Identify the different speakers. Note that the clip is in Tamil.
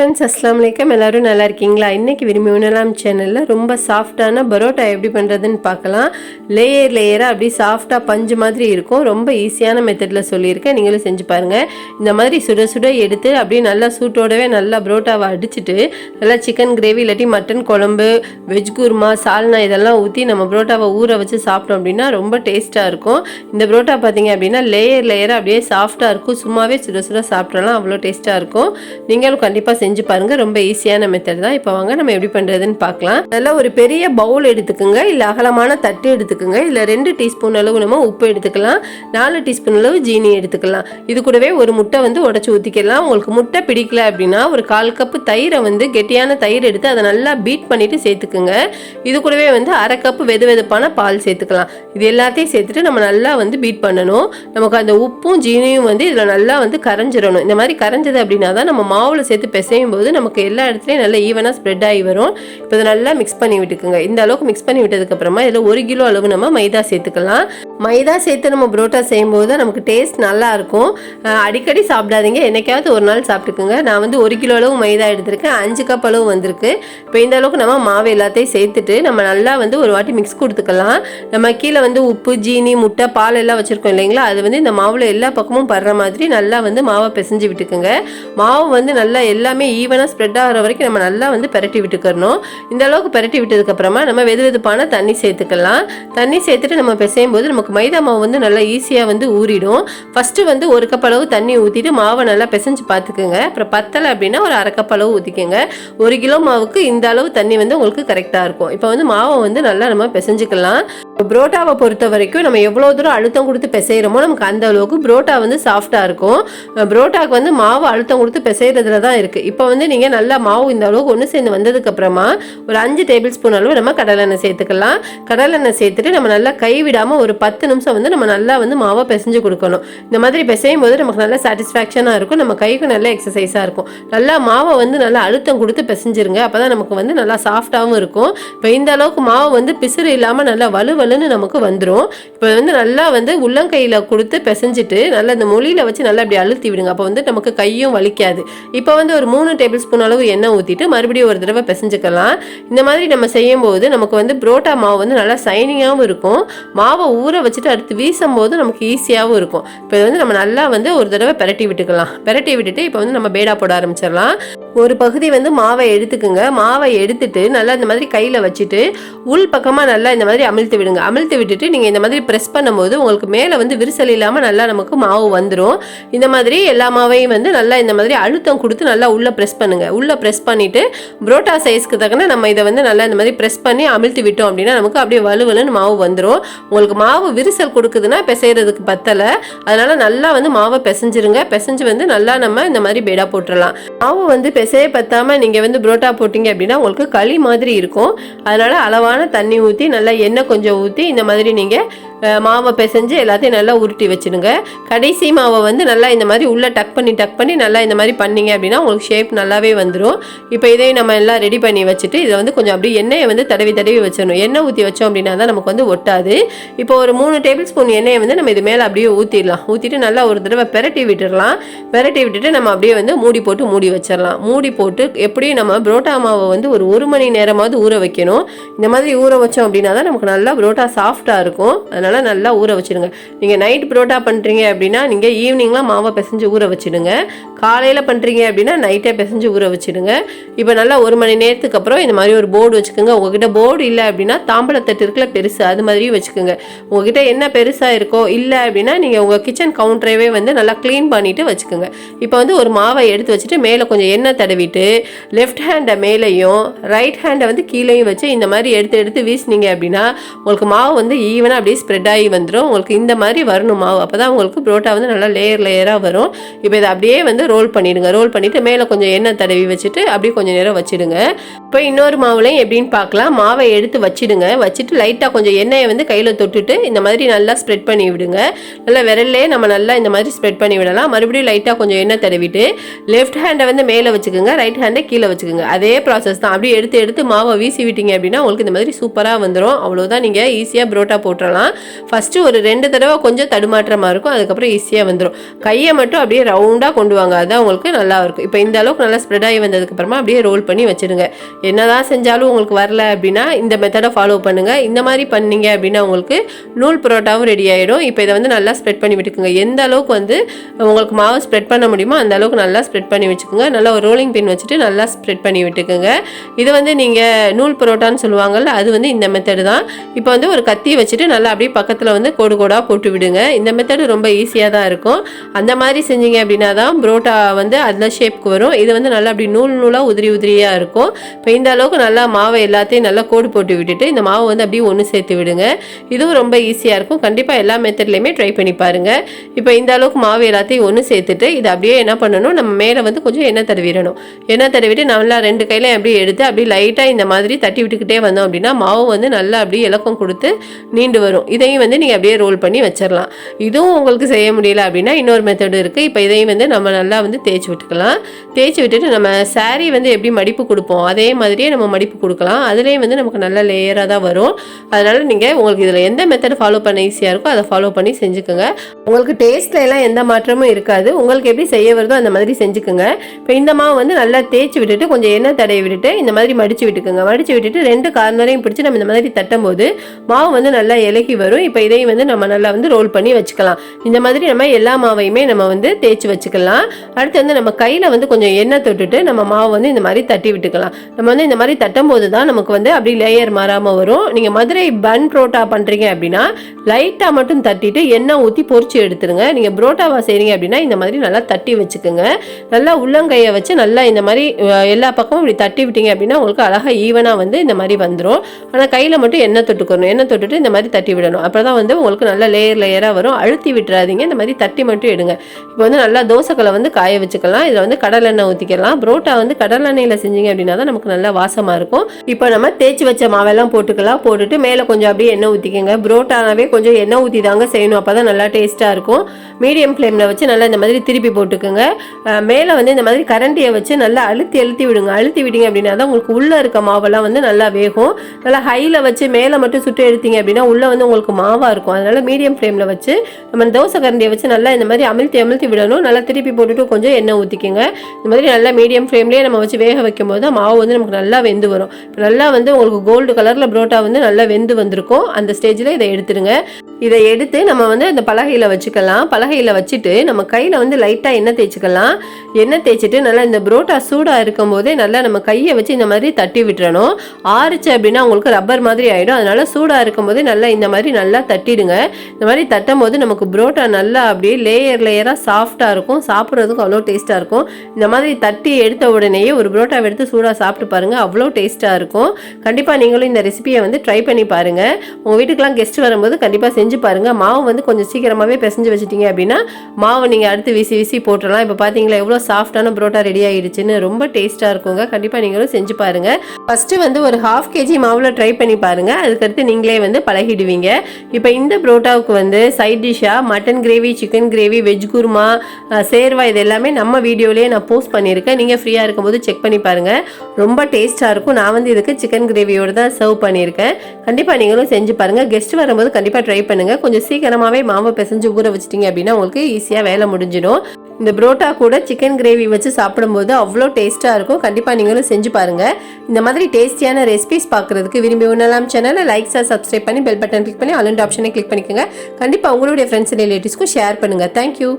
Speaker 1: ஃப்ரெண்ட்ஸ் அஸ்லாம் வலைக்கம் எல்லோரும் நல்லா இருக்கீங்களா? இன்றைக்கி விரும்பி உணலாம் சேனலில் ரொம்ப சாஃப்டான பரோட்டா எப்படி பண்ணுறதுன்னு பார்க்கலாம். லேயர் லேயராக அப்படி சாஃப்டாக பஞ்சு மாதிரி இருக்கும். ரொம்ப ஈஸியான மெத்தடில் சொல்லியிருக்கேன். நீங்களும் செஞ்சு பாருங்கள் இந்த மாதிரி சுட சுட எடுத்து அப்படியே நல்லா சூட்டோடவே நல்லா பரோட்டாவை அடிச்சுட்டு நல்லா சிக்கன் கிரேவி இல்லாட்டி மட்டன் குழம்பு வெஜ் குருமா சால்னா இதெல்லாம் ஊற்றி நம்ம பரோட்டாவை ஊற வச்சு சாப்பிட்டோம் அப்படின்னா ரொம்ப டேஸ்ட்டாக இருக்கும். இந்த பரோட்டா பார்த்தீங்க அப்படின்னா லேயர் லேயராக அப்படியே சாஃப்டாக இருக்கும். சும்மாவே சுட சுட சாப்பிட்றலாம் அவ்வளோ டேஸ்ட்டாக இருக்கும். நீங்களும் கண்டிப்பாக செஞ்சு செஞ்சு பாருங்கள் ரொம்ப ஈஸியான மெத்தட் தான். இப்போ வாங்க நம்ம எப்படி பண்ணுறதுன்னு பார்க்கலாம். நல்லா ஒரு பெரிய பவுல் எடுத்துக்கோங்க. இல்லை அகலமான தட்டு எடுத்துக்கோங்க. இல்லை ரெண்டு டீஸ்பூன் அளவு நம்ம உப்பு எடுத்துக்கலாம். நாலு டீஸ்பூன் அளவு ஜீனி எடுத்துக்கலாம். இது கூடவே ஒரு முட்டை வந்து உடச்சி ஊற்றிக்கலாம் உங்களுக்கு முட்டை பிடிக்கல அப்படின்னா ஒரு கால் கப்பு தயிரை வந்து கெட்டியான தயிர் எடுத்து அதை நல்லா பீட் பண்ணிவிட்டு சேர்த்துக்குங்க. இது கூடவே வந்து அரை கப்பு வெது வெதுப்பான பால் சேர்த்துக்கலாம். இது எல்லாத்தையும் சேர்த்துட்டு நம்ம நல்லா வந்து பீட் பண்ணணும். நமக்கு அந்த உப்பும் ஜீனியும் வந்து இதில் நல்லா வந்து கரைஞ்சிடணும். இந்த மாதிரி கரைஞ்சது அப்படின்னா தான் நம்ம மாவில் சேர்த்து பிசையும் போது நமக்கு எல்லா இடத்துலையும் நல்லா ஈவனாக ஸ்ப்ரெட் ஆகி வரும். இப்போ இதை நல்லா மிக்ஸ் பண்ணி விட்டுக்குங்க. இந்த அளவுக்கு மிக்ஸ் பண்ணி விட்டதுக்கப்புறமா இதில் ஒரு கிலோ அளவு நம்ம மைதா சேர்த்துக்கலாம். மைதா சேர்த்து நம்ம புரோட்டா செய்யும்போது தான் நமக்கு டேஸ்ட் நல்லா இருக்கும். அடிக்கடி சாப்பிடாதீங்க. என்னைக்காவது ஒரு நாள் சாப்பிட்டுக்குங்க. நான் வந்து ஒரு கிலோ அளவு மைதா எடுத்திருக்கேன். அஞ்சு கப் அளவு வந்திருக்கு. இப்போ இந்த அளவுக்கு நம்ம மாவு எல்லாத்தையும் சேர்த்துட்டு நம்ம நல்லா வந்து ஒரு வாட்டி மிக்ஸ் கொடுத்துக்கலாம். நம்ம கீழே வந்து உப்பு ஜீனி முட்டை பால் எல்லாம் வச்சுருக்கோம் இல்லைங்களா? அது வந்து இந்த மாவில் எல்லா பக்கமும் படுற மாதிரி நல்லா வந்து மாவை பிசைஞ்சு விட்டுக்குங்க. மாவு வந்து நல்லா எல்லாமே ஈவனாக ஸ்ப்ரெட் ஆகிற வரைக்கும் நம்ம நல்லா வந்து பெரட்டி விட்டுக்கிறணும். இந்த அளவுக்கு பெரட்டி விட்டதுக்கப்புறமா நம்ம வெது வெதுப்பான தண்ணி சேர்த்துக்கலாம். தண்ணி சேர்த்துட்டு நம்ம பிசையும் போது நமக்கு மைதா மாவு வந்து நல்லா ஈஸியாக வந்து ஊறிடும். ஃபஸ்ட்டு வந்து ஒரு கப் அளவு தண்ணி ஊற்றிட்டு மாவை நல்லா பிசைஞ்சு பார்த்துக்குங்க. அப்புறம் பத்தலை அப்படின்னா ஒரு அரை கப் அளவு ஊற்றிக்கோங்க ஒரு கிலோ மாவுக்கு இந்த அளவு தண்ணி வந்து உங்களுக்கு கரெக்டாக இருக்கும். இப்போ வந்து மாவை வந்து நல்லா நம்ம பிசைஞ்சுக்கலாம். புரோட்டாவை பொறுத்த வரைக்கும் நம்ம எவ்வளோ தூரம் அழுத்தம் கொடுத்து பிசைகிறோமோ நமக்கு அந்த அளவுக்கு புரோட்டா வந்து சாஃப்டாக இருக்கும். புரோட்டாவுக்கு வந்து மாவு அழுத்தம் கொடுத்து பிசைகிறதுல தான் இருக்குது இப்போ இப்போ வந்து நீங்கள் நல்லா மாவு இந்த அளவுக்கு ஒன்று சேர்ந்து வந்ததுக்கப்புறமா ஒரு அஞ்சு டேபிள் ஸ்பூன் அளவு நம்ம கடலெண்ணெய் சேர்த்துக்கலாம். கடலெண்ணெய் சேர்த்துட்டு நம்ம நல்லா கைவிடாமல் ஒரு பத்து நிமிஷம் வந்து நம்ம நல்லா வந்து மாவை பிசைஞ்சு கொடுக்கணும். இந்த மாதிரி பிசையும் போது நமக்கு நல்லா சாட்டிஸ்ஃபேக்ஷனாக இருக்கும். நம்ம கைக்கும் நல்ல எக்ஸசைஸாக இருக்கும். நல்லா மாவை வந்து நல்லா அழுத்தம் கொடுத்து பிசைஞ்சிருங்க. அப்போ தான் நமக்கு வந்து நல்லா சாஃப்டாகவும் இருக்கும். இப்போ இந்த அளவுக்கு மாவு வந்து பிசுறு இல்லாமல் நல்லா வலு வலுன்னு நமக்கு வந்துடும் இப்போ வந்து நல்லா வந்து உள்ளங்கையில் கொடுத்து பிசைஞ்சிட்டு நல்லா இந்த மொழியில் வச்சு நல்லா இப்படி அழுத்தி விடுங்க. அப்போ வந்து நமக்கு கையும் வலிக்காது. இப்போ வந்து ஒரு மூணு டேபிள் ஸ்பூன் அளவு எண்ணெய் ஊற்றிட்டு மறுபடியும் ஒரு தடவை பிசைஞ்சுக்கலாம். இந்த மாதிரி நம்ம செய்யும் போது நமக்கு வந்து புரோட்டா மாவு வந்து நல்லா சைனிங்காகவும் இருக்கும். மாவை ஊற வச்சுட்டு அடுத்து வீசும் போது நமக்கு ஈஸியாகவும் இருக்கும். இப்போ இது வந்து நம்ம நல்லா வந்து ஒரு தடவை பெரட்டி விட்டுக்கலாம். பெரட்டி விட்டுட்டு இப்போ வந்து நம்ம பேடா போட ஆரம்பிச்சிடலாம். ஒரு பகுதி வந்து மாவை எடுத்துக்குங்க. மாவை எடுத்துட்டு நல்லா இந்த மாதிரி கையில் வச்சுட்டு உள் பக்கமாக நல்லா இந்த மாதிரி அமிழ்த்து விடுங்க. அமிழ்த்து விட்டுட்டு நீங்கள் இந்த மாதிரி ப்ரெஸ் பண்ணும்போது உங்களுக்கு மேலே வந்து விரிசல் இல்லாமல் நல்லா நமக்கு மாவு வந்துடும் இந்த மாதிரி எல்லா மாவையும் வந்து நல்லா இந்த மாதிரி அழுத்தம் கொடுத்து நல்லா உள்ளே ப்ரெஸ் பண்ணுங்கள் உள்ளே ப்ரெஸ் பண்ணிவிட்டு புரோட்டா சைஸ்க்கு தக்கன நம்ம இதை வந்து நல்லா இந்த மாதிரி ப்ரெஸ் பண்ணி அமிழ்த்தி விட்டோம் அப்படின்னா நமக்கு அப்படியே வலுவலுன்னு மாவு வந்துடும் உங்களுக்கு மாவு விரிசல் கொடுக்குதுன்னா பிசைகிறதுக்கு பத்தலை. அதனால் நல்லா வந்து மாவை பிசைஞ்சிருங்க. பிசைஞ்சு வந்து நல்லா நம்ம இந்த மாதிரி பேடா போட்டுடலாம் மாவு வந்து பிசைய பற்றாமல் நீங்கள் வந்து புரோட்டா போட்டிங்க அப்படின்னா உங்களுக்கு களி மாதிரி இருக்கும். அதனால் அளவான தண்ணி ஊற்றி நல்லா எண்ணெய் கொஞ்சம் ஊற்றி இந்த மாதிரி நீங்கள் மாவை பிசைஞ்சு எல்லாத்தையும் நல்லா உருட்டி வச்சுடுங்க. கடைசி மாவை வந்து நல்லா இந்த மாதிரி உள்ளே டக் பண்ணி டக் பண்ணி நல்லா இந்த மாதிரி பண்ணிங்க அப்படின்னா உங்களுக்கு ஷேப் நல்லாவே வந்துடும் இப்போ இதையும் நம்ம எல்லாம் ரெடி பண்ணி வச்சுட்டு இதை வந்து கொஞ்சம் அப்படியே எண்ணெயை வந்து தடவி தடவி வச்சிடணும். எண்ணெய் ஊற்றி வச்சோம் அப்படின்னா தான் நமக்கு வந்து ஒட்டாது. இப்போ ஒரு மூணு டேபிள் ஸ்பூன் எண்ணெயை வந்து நம்ம இது மேலே அப்படியே ஊற்றிடலாம் ஊற்றிட்டு நல்லா ஒரு தடவை பெரட்டி விட்டுடலாம். பெரட்டி விட்டுட்டு நம்ம அப்படியே வந்து மூடி போட்டு மூடி வச்சிடலாம். மூடி போட்டு எப்படியும் நம்ம புரோட்டா மாவை வந்து ஒரு ஒரு மணி நேரமாவது ஊற வைக்கணும். இந்த மாதிரி ஊற வச்சோம் அப்படின்னா தான் நமக்கு நல்லா புரோட்டா சாஃப்டாக இருக்கும். அதனால் நல்லா ஊற வச்சிடுங்க நீங்கள் நைட் புரோட்டா பண்ணுறீங்க அப்படின்னா நீங்கள் ஈவினிங்லாம் மாவை பிசைஞ்சு ஊற வச்சிடுங்க. காலையில் பண்ணுறீங்க அப்படின்னா நைட்டே பிசைஞ்சு ஊற வச்சிடுங்க. இப்போ நல்லா ஒரு மணி நேரத்துக்கு அப்புறம் இந்த மாதிரி ஒரு போர்டு வச்சுக்கோங்க. உங்ககிட்ட போர்டு இல்லை அப்படின்னா தாம்பளத்தட்டு இருக்கல பெருசு அது மாதிரியும் வச்சுக்கோங்க. உங்ககிட்ட என்ன பெருசாக இருக்கோ இல்லை அப்படின்னா நீங்கள் உங்கள் கிச்சன் கவுண்டரவே வந்து நல்லா க்ளீன் பண்ணிவிட்டு வச்சுக்கோங்க. இப்போ வந்து ஒரு மாவை எடுத்து வச்சுட்டு மேலே கொஞ்சம் எண்ணெய் தடவிட்டு லெஃப்ட் ஹேண்டை மேலேயும் ரைட் ஹேண்டை வந்து கீழேயும் வச்சு இந்த மாதிரி எடுத்து எடுத்து வீசினீங்க அப்படின்னா உங்களுக்கு மாவு வந்து ஈவனாக அப்படியே ஸ்ப்ரெட் ஆகி வந்துடும் உங்களுக்கு இந்த மாதிரி வரணும்? மாவு அப்போ தான் உங்களுக்கு புரோட்டா வந்து நல்லா லேயர் லேயராக வரும். இப்போ இதை அப்படியே வந்து ரோல் பண்ணிடுங்க. ரோல் பண்ணிவிட்டு மேலே கொஞ்சம் எண்ணெய் தடவி வச்சுட்டு அப்படியே கொஞ்சம் நேரம் வச்சுடுங்க. இப்போ இன்னொரு மாவுலையும் எப்படின்னு பார்க்கலாம். மாவை எடுத்து வச்சிடுங்க. வச்சுட்டு லைட்டாக கொஞ்சம் எண்ணெயை வந்து கையில் தொட்டுட்டு இந்த மாதிரி நல்லா ஸ்ப்ரெட் பண்ணி விடுங்க. நல்லா விரல்லே நம்ம நல்லா இந்த மாதிரி ஸ்ப்ரெட் பண்ணி விடலாம். மறுபடியும் லைட்டாக கொஞ்சம் எண்ணெய் தடவிட்டு லெஃப்ட் ஹேண்டை வந்து மேலே வச்சுக்கோங்க. ரைட் ஹேண்டை கீழே வச்சுக்கோங்க. அதே ப்ராசஸ் தான். அப்படியே எடுத்து எடுத்து மாவை வீசி விட்டீங்க அப்படின்னா உங்களுக்கு இந்த மாதிரி சூப்பராக வந்துடும் அவ்வளோதான் நீங்கள் ஈஸியாக புரோட்டா போட்டுடலாம் ஃபஸ்ட்டு ஒரு ரெண்டு தடவை கொஞ்சம் தடுமாற்றமாக இருக்கும் அதுக்கப்புறம் ஈஸியாக வந்துடும் கையை மட்டும் அப்படியே ரவுண்டாக கொண்டு வாங்க அதுதான் உங்களுக்கு நல்லா இருக்கும். இப்போ இந்த அளவுக்கு நல்லா ஸ்ப்ரெட் ஆகி வந்ததுக்கப்புறமா அப்படியே ரோல் பண்ணி வச்சிடுங்க. என்னதான் செஞ்சாலும் உங்களுக்கு வரல அப்படின்னா இந்த மெத்தடை ஃபாலோ பண்ணுங்கள் இந்த மாதிரி பண்ணீங்க அப்படின்னா உங்களுக்கு நூல் பரோட்டாவும் ரெடி ஆகிடும் இப்போ இதை வந்து நல்லா ஸ்ப்ரெட் பண்ணி விட்டுக்குங்க. எந்த அளவுக்கு வந்து உங்களுக்கு மாவு ஸ்ப்ரெட் பண்ண முடியுமோ அந்த அளவுக்கு நல்லா ஸ்ப்ரெட் பண்ணி வச்சுக்கோங்க. நல்லா ஒரு ரோலிங் பின் வச்சுட்டு நல்லா ஸ்ப்ரெட் பண்ணி விட்டுக்குங்க. இது வந்து நீங்கள் நூல் பரோட்டான்னு சொல்லுவாங்கள்ல அது வந்து இந்த மெத்தடு தான். இப்போ வந்து ஒரு கத்தி வச்சுட்டு நல்லா அப்படியே பக்கத்தில் வந்து கோடு கோடாக போட்டு விடுங்க. இந்த மெத்தடு ரொம்ப ஈஸியாக தான் இருக்கும். அந்த மாதிரி செஞ்சீங்க அப்படின்னா தான் புரோட்டா வந்து அந்த ஷேப்க்கு வரும். இது வந்து நல்லா அப்படி நூல் நூலாக உதிரி உதிரியாக இருக்கும். இப்போ இந்த அளவுக்கு நல்லா மாவை எல்லாத்தையும் நல்லா கோடு போட்டு விட்டுட்டு இந்த மாவை வந்து அப்படியே ஒன்று சேர்த்து விடுங்க. இதுவும் ரொம்ப ஈஸியாக இருக்கும். கண்டிப்பாக எல்லா மெத்தட்லையுமே ட்ரை பண்ணி பாருங்கள் இப்போ இந்த அளவுக்கு மாவு எல்லாத்தையும் ஒன்று சேர்த்துட்டு இதை அப்படியே என்ன பண்ணணும்? நம்ம மேலே வந்து கொஞ்சம் எண்ணெய் தடவிடணும். எண்ணெய் தடவிட்டு நல்லா ரெண்டு கையிலையும் அப்படியே எடுத்து அப்படியே லைட்டாக இந்த மாதிரி தட்டி விட்டுக்கிட்டே வந்தோம் அப்படின்னா மாவு வந்து நல்லா அப்படியே இலக்கம் கொடுத்து நீண்டு வரும். இதை இதையும் வந்து நீங்கள் அப்படியே ரோல் பண்ணி வச்சிடலாம் இதுவும் உங்களுக்கு செய்ய முடியல அப்படின்னா இன்னொரு மெத்தடு இருக்குது இப்போ இதையும் வந்து நம்ம நல்லா வந்து தேய்ச்சி விட்டுக்கலாம். தேய்ச்சி விட்டுட்டு நம்ம சாரீ வந்து எப்படி மடிப்பு கொடுப்போம்? அதே மாதிரியே நம்ம மடிப்பு கொடுக்கலாம். அதுலேயும் வந்து நமக்கு நல்ல லேயராக தான் வரும். அதனால் நீங்கள் உங்களுக்கு இதில் எந்த மெத்தட் ஃபாலோ பண்ண ஈஸியாக இருக்கோ அதை ஃபாலோ பண்ணி செஞ்சுக்கோங்க. உங்களுக்கு டேஸ்ட்ல எல்லாம் எந்த மாற்றமும் இருக்காது. உங்களுக்கு எப்படி செய்ய வருதோ அந்த மாதிரி செஞ்சுக்கோங்க. இப்போ இந்த மாவு வந்து நல்லா தேய்ச்சி விட்டுட்டு கொஞ்சம் எண்ணெய் தடவி விட்டுட்டு இந்த மாதிரி மடிச்சு விட்டுக்குங்க. மடிச்சு விட்டுட்டு ரெண்டு கார்னரையும் பிடிச்சி நம்ம இந்த மாதிரி தட்டும் போது மாவு வந்து நல்லா இலகி வரும். இப்போ இதையும் வந்து நம்ம நல்லா வந்து ரோல் பண்ணி வச்சுக்கலாம். இந்த மாதிரி நம்ம எல்லா மாவையுமே நம்ம வந்து தேய்ச்சி வச்சுக்கலாம். அடுத்து வந்து நம்ம கையில் வந்து கொஞ்சம் எண்ணெய் தொட்டுட்டு நம்ம மாவு வந்து இந்த மாதிரி தட்டி விட்டுக்கலாம். நம்ம வந்து இந்த மாதிரி தட்டும் போது தான் நமக்கு வந்து அப்படி லேயர் மாறாமல் வரும். நீங்கள் மதுரை பன் புரோட்டா பண்ணுறீங்க அப்படின்னா லைட்டாக மட்டும் தட்டிட்டு எண்ணெய் ஊற்றி பொரிச்சு எடுத்துருங்க. நீங்கள் புரோட்டாவா செய்கிறீங்க அப்படின்னா இந்த மாதிரி நல்லா தட்டி வச்சுக்கோங்க. நல்லா உள்ளங்கையை வச்சு நல்லா இந்த மாதிரி எல்லா பக்கமும் இப்படி தட்டி விட்டீங்க அப்படின்னா உங்களுக்கு அழகாக ஈவனாக வந்து இந்த மாதிரி வந்துடும் ஆனால் கையில் மட்டும் எண்ணெய் தொட்டுக்கணும். எண்ணெய் தொட்டுட்டு இந்த மாதிரி தட்டி விடணும். அப்போ தான் வந்து உங்களுக்கு நல்ல லேயர் லேயராக வரும். அழுத்தி விட்டுறாதீங்க. இந்த மாதிரி தட்டி மட்டும் எடுங்க. இப்போ வந்து நல்லா தோசைக்களை வந்து காய வச்சுக்கலாம். இதில் வந்து கடலெண்ணெய் ஊற்றிக்கலாம் புரோட்டா வந்து கடலெண்ணெயில் செஞ்சீங்க அப்படின்னா தான் நமக்கு நல்லா வாசமாக இருக்கும். இப்போ நம்ம தேய்ச்சி வச்ச மாவெல்லாம் போட்டுக்கலாம். போட்டுட்டு மேலே கொஞ்சம் அப்படியே எண்ணெய் ஊற்றிக்கோங்க புரோட்டானாவே கொஞ்சம் எண்ணெய் ஊற்றி தாங்க செய்யணும். அப்போ தான் நல்லா டேஸ்ட்டாக இருக்கும். மீடியம் ஃப்ளேமில் வச்சு நல்லா இந்த மாதிரி திருப்பி போட்டுக்கோங்க. மேலே வந்து இந்த மாதிரி கரண்டியை வச்சு நல்லா அழுத்தி அழுத்தி விடுங்க. அழுத்தி விட்டீங்க அப்படின்னா தான் உங்களுக்கு உள்ளே இருக்க மாவெல்லாம் வந்து நல்லா வேகும். நல்லா ஹையில் வச்சு மேலே மட்டும் சுட்டு எடுத்தீங்க அப்படின்னா உள்ளே வந்து உங்களுக்கு மாவாக இருக்கும். அதனால் மீடியம் ஃப்ளேமில் வச்சு நம்ம தோசை கரண்டியை வச்சு நல்லா இந்த மாதிரி அமிழ்த்தி அமிழ்த்தி விடணும். நல்லா திருப்பி போட்டுட்டு கொஞ்சம் எண்ணெய் ஊற்றிக்கோங்க இந்த மாதிரி நல்லா மீடியம் ஃப்ளேம்லேயே நம்ம வச்சு வேக வைக்கும் போது தான் மாவு வந்து நமக்கு நல்லா வெந்து வரும். இப்போ நல்லா வந்து உங்களுக்கு கோல்டு கலரில் புரோட்டா வந்து நல்லா வெந்து வந்திருக்கும். அந்த ஸ்டேஜில் இதை எடுத்துருங்க இதை எடுத்து நம்ம வந்து அந்த பலகையில் வச்சுக்கலாம். பலகையில் வச்சுட்டு நம்ம கையில் வந்து லைட்டாக எண்ணெய் தேய்ச்சிக்கலாம். எண்ணெய் தேய்ச்சிட்டு நல்லா இந்த புரோட்டா சூடாக இருக்கும் போதே நல்லா நம்ம கையை வச்சு இந்த மாதிரி தட்டி விட்டுறணும். ஆறுச்சு அப்படின்னா உங்களுக்கு ரப்பர் மாதிரி ஆகிடும் அதனால சூடாக இருக்கும் போதே நல்லா இந்த மாதிரி நல்லா தட்டிடுங்க. இந்த மாதிரி தட்டும் போது நமக்கு புரோட்டா நல்லா அப்படியே லேயர் லேயராக சாஃப்டாக இருக்கும். சாப்பிட்றதுக்கும் அவ்வளோ டேஸ்ட்டாக இருக்கும். இந்த மாதிரி தட்டி எடுத்த உடனேயே ஒரு புரோட்டாவை எடுத்து சூடாக சாப்பிட்டு பாருங்கள் அவ்வளோ டேஸ்ட்டாக இருக்கும். கண்டிப்பாக நீங்களும் இந்த ரெசிபியை வந்து ட்ரை பண்ணி பாருங்கள் உங்கள் வீட்டுக்கெலாம் கெஸ்ட் வரும்போது கண்டிப்பாக செஞ்சு செஞ்சு பாருங்கள் மாவு வந்து கொஞ்சம் சீக்கிரமாகவே பிசைஞ்சு வச்சுட்டிங்க அப்படின்னா மாவு நீங்கள் அடுத்து வீசி வீசி போட்டுடலாம். இப்போ பார்த்தீங்களா எவ்வளோ சாஃப்டான புரோட்டா ரெடி ஆகிடுச்சுன்னு ரொம்ப டேஸ்ட்டாக இருக்குங்க. கண்டிப்பாக நீங்களும் செஞ்சு பாருங்கள் ஃபஸ்ட்டு வந்து ஒரு ஹாஃப் கேஜி மாவில் ட்ரை பண்ணி பாருங்கள் அதுக்கடுத்து நீங்களே வந்து பழகிடுவீங்க. இப்போ இந்த புரோட்டாவுக்கு வந்து சைட் டிஷ்ஷாக mutton gravy chicken gravy veg kurma சேர்வா இது எல்லாமே நம்ம வீடியோலேயே நான் போஸ்ட் பண்ணியிருக்கேன். நீங்கள் ஃப்ரீயாக இருக்கும்போது செக் பண்ணி பாருங்கள் ரொம்ப டேஸ்ட்டாக இருக்கும். நான் வந்து இதுக்கு சிக்கன் கிரேவியோடு தான் சர்வ் பண்ணியிருக்கேன். கண்டிப்பாக நீங்களும் செஞ்சு பாருங்கள் கெஸ்ட் வரும்போது கண்டிப்பாக ட்ரை பண்ணி பண்ணுங்கள் கொஞ்சம் சீக்கிரமாகவே மாவை பிசைஞ்சு ஊற வச்சிட்டிங்க அப்படின்னா உங்களுக்கு ஈஸியாக வேலை முடிஞ்சிடும். இந்த புரோட்டா கூட சிக்கன் கிரேவி வச்சு சாப்பிடும்போது அவ்வளோ டேஸ்ட்டாக இருக்கும். கண்டிப்பாக நீங்களும் செஞ்சு பாருங்கள் இந்த மாதிரி டேஸ்டியான ரெசிபிஸ் பார்க்குறதுக்கு விரும்பி உணலாம் சேனலை லைக்ஸாக சப்ஸ்கிரைப் பண்ணி பெல் பட்டன் கிளிக் பண்ணி அலண்ட் ஆப்ஷனை கிளிக் பண்ணிக்கோங்க. கண்டிப்பாக உங்களுடைய ஃப்ரெண்ட்ஸ் ரிலேட்டிவ்ஸ்க்கும் ஷேர் பண்ணுங்கள் தேங்க்யூ